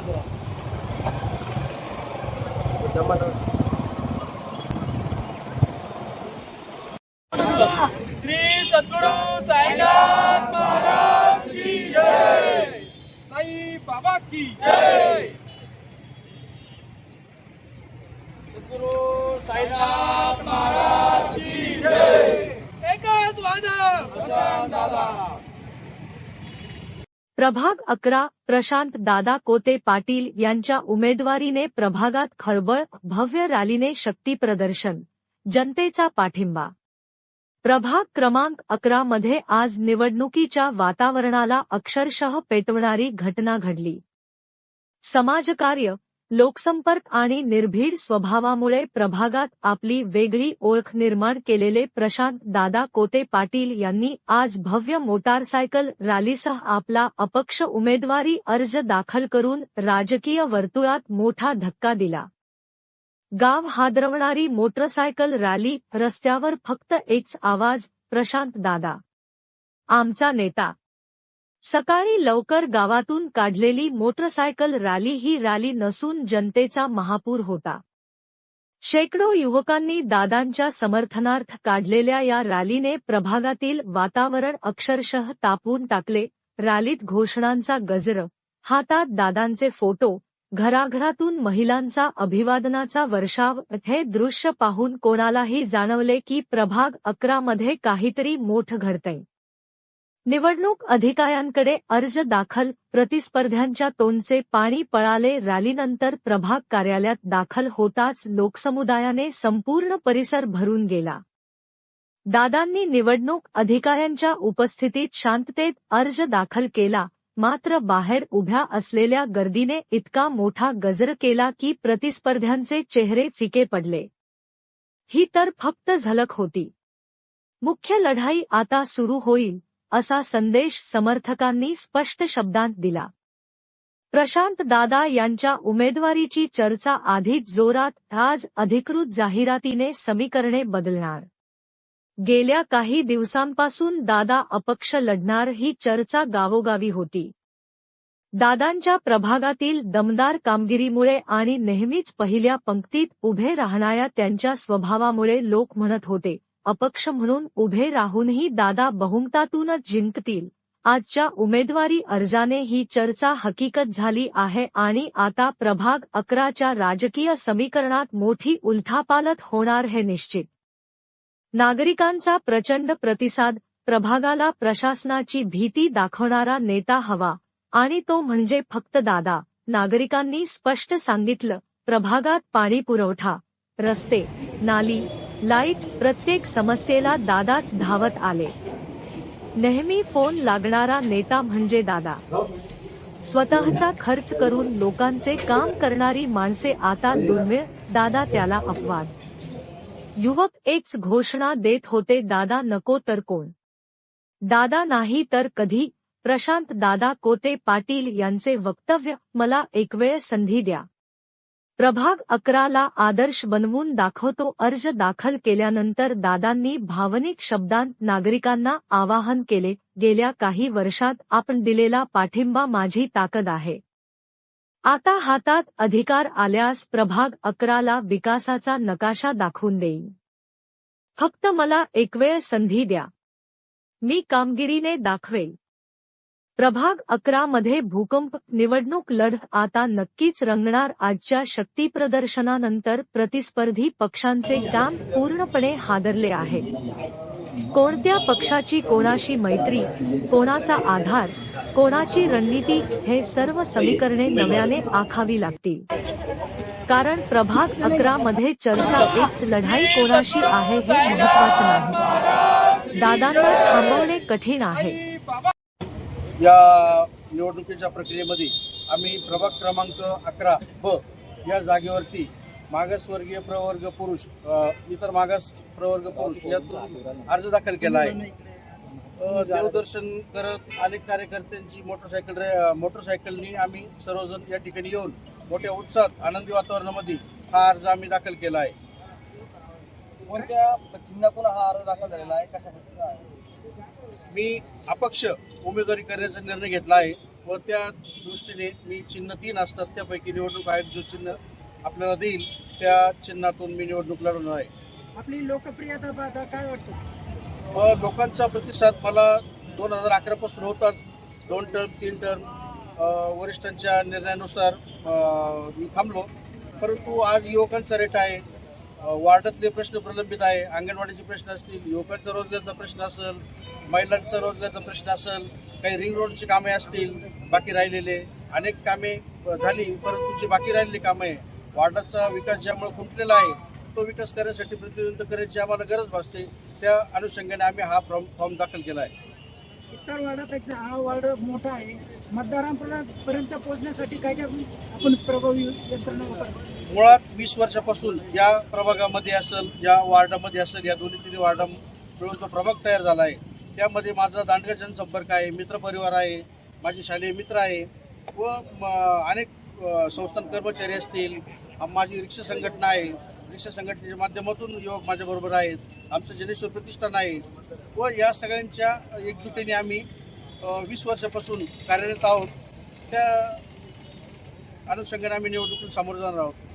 चला सर श्री सद्गुरु साईनाथ महाराज की जय. साई बाबा की जय. गुरु साईनाथ महाराज की जय. एकच वादा प्रभाग अकरा प्रशांत दादा कोते पाटील यांच्या उमेदवारीने प्रभागात खळबळ भव्य रॅलीने शक्ती प्रदर्शन जनतेचा पाठिंबा. प्रभाग क्रमांक अकरा मध्ये आज निवडणुकीच्या वातावरणाला अक्षरशः पेटवणारी घटना घडली. समाजकार्य लोकसंपर्क आणि निर्भीड स्वभावामुळे प्रभागात आपली वेगळी ओळख निर्माण केलेले प्रशांत दादा कोते पाटील यांनी आज भव्य मोटारसायकल रॅलीसह आपला अपक्ष उमेदवारी अर्ज दाखल करून राजकीय वर्तुळात मोठा धक्का दिला. गाव हादरवणारी मोटरसायकल रॅली रस्त्यावर फक्त एकच आवाज प्रशांत दादा आमचा नेता सकाळी लवकर गावातून काढलेली मोटरसायकल रॅली ही रॅली नसून जनतेचा महापूर होता. शेकडो युवकांनी दादांच्या समर्थनार्थ काढलेल्या या रॅलीने प्रभागातील वातावरण अक्षरशः तापवून टाकले. रॅलीत घोषणांचा गजर हातात दादांचे फोटो घराघरातून महिलांचा अभिवादनाचा वर्षाव हे दृश्य पाहून कोणालाही जाणवले की प्रभाग अकरामध्ये काहीतरी मोठ घडतंय. निवडणूक अधिकाऱ्यांकडे अर्ज दाखल प्रतिस्पर्ध्यांच्या तोंडचे पाणी पळाले रॅलीनंतर प्रभाग कार्यालयात दाखल होताच लोकसमुदायाने संपूर्ण परिसर भरून गेला. दादांनी निवडणूक अधिकाऱ्यांच्या उपस्थितीत शांततेत अर्ज दाखल केला मात्र बाहेर उभ्या असलेल्या गर्दीने इतका मोठा गजर केला की प्रतिस्पर्ध्यांचे चेहरे फिके पडले. ही तर फक्त झलक होती. मुख्य लढाई आता सुरू होईल. असा संदेश समर्थकांनी स्पष्ट शब्दांत दिला. प्रशांत दादा यांच्या उमेदवारीची चर्चा आधीच जोरात आज अधिकृत जाहिरातीने समीकरणे बदलणार. गेल्या काही दिवसांपासून दादा अपक्ष लढणार ही चर्चा गावोगावी होती. दादांच्या प्रभागातील दमदार कामगिरीमुळे आणि नेहमीच पहिल्या पंक्तीत उभे राहणाऱ्या त्यांच्या स्वभावामुळे लोक म्हणत होते अपक्ष म्हणून उभे राहूनही दादा बहुमतातूनच जिंकतील. आजच्या उमेदवारी अर्जाने ही चर्चा हकीकत झाली आहे आणि आता प्रभाग अकराच्या राजकीय समीकरणात मोठी उलथापालथ होणार हे निश्चित. नागरिकांचा प्रचंड प्रतिसाद प्रभागाला प्रशासनाची भीती दाखवणारा नेता हवा आणि तो म्हणजे फक्त दादा. नागरिकांनी स्पष्ट सांगितलं प्रभागात पाणी पुरवठा रस्ते नाली लाइट प्रत्येक समस्येला दादाच धावत आले. नेहमी फोन लागणारा नेता म्हणजे दादा. स्वतःचा खर्च करून लोकांचे काम करणारी माणसे आता दुर्मिळ दादा त्याला अपवाद. युवक एकच घोषणा देत होते दादा नको तर कोण? दादा नाही तर कधी? प्रशांत दादा कोते पाटील यांचे वक्तव्य मला एक वेळ संधी द्या. प्रभाग अकराला आदर्श बनवून दाखवतो अर्ज दाखल केल्यानंतर दादांनी भावनिक शब्दांत नागरिकांना आवाहन केले गेल्या काही वर्षात आपण दिलेला पाठिंबा माझी ताकद आहे. आता हातात अधिकार आल्यास प्रभाग अकराला विकासाचा नकाशा दाखवून देईन. फक्त मला एक वेळ संधी द्या. मी कामगिरीने दाखवेल. प्रभाग अकरा मध्ये भूकंप निवडणूक लढत आता नक्कीच रंगणार आजच्या शक्ती प्रदर्शनानंतर प्रतिस्पर्धी पक्षांचे काम पूर्णपणे हादरले आहे. कोणत्या पक्षाची कोणाशी मैत्री कोणाचा आधार कोणाची रणनीती हे सर्व समीकरणे नव्याने आखावी लागतील. कारण प्रभाग अकरा मध्ये चर्चा एकच लढाई कोणाशी आहे हे महत्वाचं नाही. दादांना थांबवणे कठीण आहे. या निवडणुकीच्या प्रक्रियेमध्ये आम्ही प्रभाग क्रमांक अकरा ब या जागेवरती मागासवर्गीय प्रवर्ग पुरुष इतर मागास प्रवर्ग पुरुष यातून अर्ज दाखल केला आहे. देवदर्शन करत अनेक कार्यकर्त्यांची मोटरसायकल रे- मोटरसायकलनी आम्ही सर्वजण या ठिकाणी येऊन मोठ्या उत्साहात आनंदी वातावरणामध्ये हा अर्ज आम्ही दाखल केला आहे. कोणत्या चिन्हातून हा अर्ज दाखल झालेला आहे? कशा पद्धतीचा आहे? मी अपक्ष उमेदवारी करण्याचा निर्णय घेतला आहे व त्या दृष्टीने मी चिन्ह तीन असतात. त्यापैकी निवडणूक आयोग जो चिन्ह आपल्याला देईल त्या चिन्हातून मी निवडणूक लढवणार आहे. आपली लोकप्रियता पाहता काय वाटतं? व लोकांचा प्रतिसाद मला दोन हजार अकरापासून होताच. दोन टर्म तीन टर्म वरिष्ठांच्या निर्णयानुसार मी थांबलो. परंतु आज युवकांचा रेट आहे. वार्डातले प्रश्न प्रलंबित आहे अंगणवाडीचे प्रश्न असतील युवकांचा रोजगारचा प्रश्न असेल महिलांचा रोजगारचा प्रश्न असेल काही रिंग रोडची कामे असतील बाकी राहिलेले अनेक कामे झाली परंतु जी बाकी राहिलेली कामं आहे वार्डाचा विकास ज्यामुळे खुंटलेला आहे तो विकास करण्यासाठी प्रतिनिधित्व करण्याची आम्हाला गरज भासते त्या अनुषंगाने आम्ही हा फॉर्म फॉर्म दाखल केला आहे. इतर वार्डापेक्षा हा वार्ड मोठा आहे मतदारांपर्यंत पोहोचण्यासाठी काय काय आपण प्रभावी यंत्रणा वापरतो? मुळात वीस वर्षापासून या प्रभागामध्ये असेल या वार्डामध्ये असेल या दोन्ही तिन्ही वार्डा मिळून जो प्रभाग तयार झाला आहे. त्यामध्ये माझा दांडगा जनसंपर्क आहे मित्रपरिवार आहे माझे शालेय मित्र आहे व अनेक संस्थान कर्मचारी असतील माझी रिक्षा संघटना आहे. रिक्षा संघटनेच्या माध्यमातून युवक माझ्याबरोबर आहेत आमचं जनेश्वर प्रतिष्ठान आहे व या सगळ्यांच्या एकजुटीने आम्ही वीस वर्षापासून कार्यरत आहोत. त्या अनुषंगाने आम्ही निवडणुकीला सामोरे जाणार आहोत.